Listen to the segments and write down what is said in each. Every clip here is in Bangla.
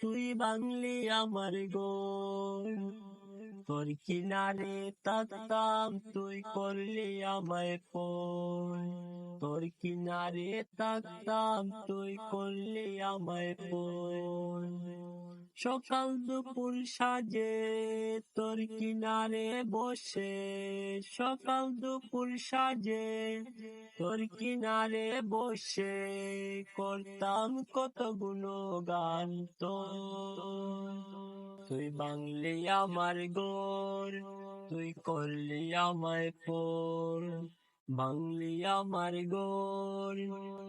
তুই বাংলি আমার গোল। তোর কিনারে তাকতাম তুই করলি আমায় ফোন। তোর কিনারে তাকতাম তুই করলি আমায় ফোন। সকাল দুপুর সাজে তোর কিনারে বসে। সকাল দুপুর সাজে তোর কিনারে বসে করতাম কত গান তো। তুই বাংলি আমার গোর, তুই করলি আমায় পোর। বাংলি আমার গোর,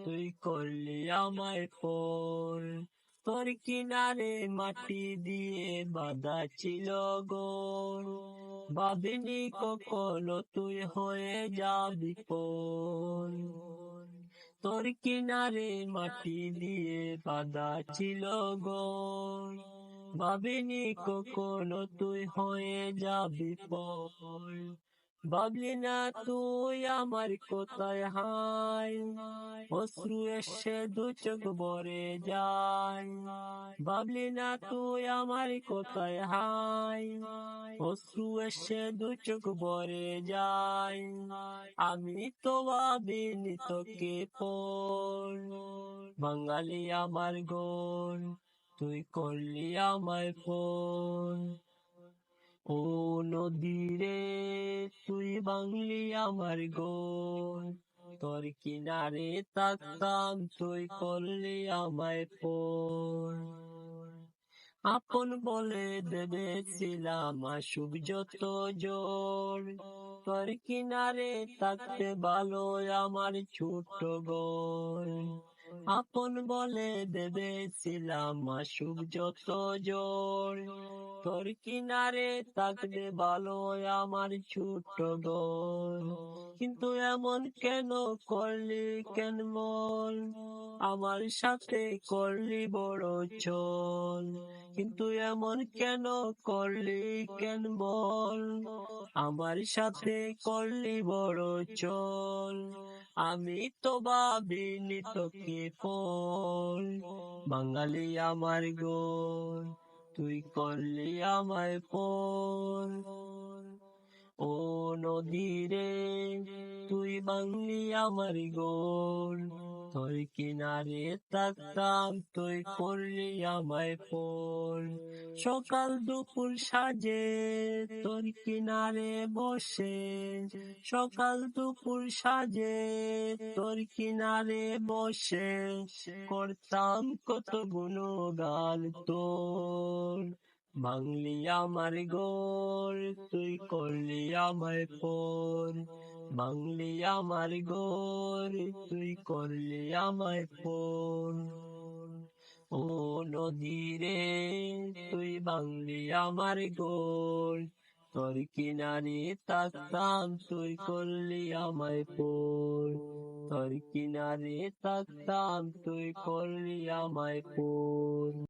তুই করলি আমায় পোর। তোর কিনারে মাটি দিয়ে বাঁধা ছিল গোর। ভাবিনি কখনো তুই হয়ে যাবি তোর কিনারে মাটি দিয়ে বাঁধা ছিল গো ভাবিনি কখনো তুই হয়ে যাবি পর ভাবলি না তুই আমার কোথায় হাই অশ্রু এসে দু চোখ ভরে যায়। ভাবলি না তুই আমার কোথায় হাই অশ্রু এসে দু চোখ ভরে যায়। আমি তো ভাবিনি তোকে পর বাঙালি আমার গোল তুই করলি আমায় ফোন। ও নদীরে তুই বাংলি আমার গোল তোর কিনারে তাকতাম তুই করলি আমায় ফোন আপন বলে দেবেছিলাম আসুক যত জোর। তোর কিনারে থাকতে ভালো আমার ছোট গোল আপন বলে দেবেছিলাম আসুক যত জোর। তোর কিনারে থাকবে ভালো আমার ছোট গোল কিন্তু এমন কেন করলি কেন বল? আমার সাথে করলি বড় চল। কিন্তু এমন কেন করলি কেন বল? আমার সাথে করলি বড় চল। আমি তো ভাবিনি তোকে ফোন বাঙালি আমার গোল, তুই করলি আমায় ফোন ও নদীরে তুই বাংলি আমার গোল। তোর কিনারে থাকতাম তুই করলি আমায় ফোন। সকাল দুপুর সাজে তোর কিনারে বসে। সকাল দুপুর সাজে তোর কিনারে বসে। করতাম কত গান তোর। বাংলি আমার গোল, তুই করলি আমায় ফোন। বাংলি আমার গোর তুই করলি আমায় ফোন ও নদীরে, তুই বাংলি আমার গোল তোর কিনারে তাকতাম তুই করলি আমায় ফোন তোর কিনারে তাকতাম তুই করলি আমায় ফোন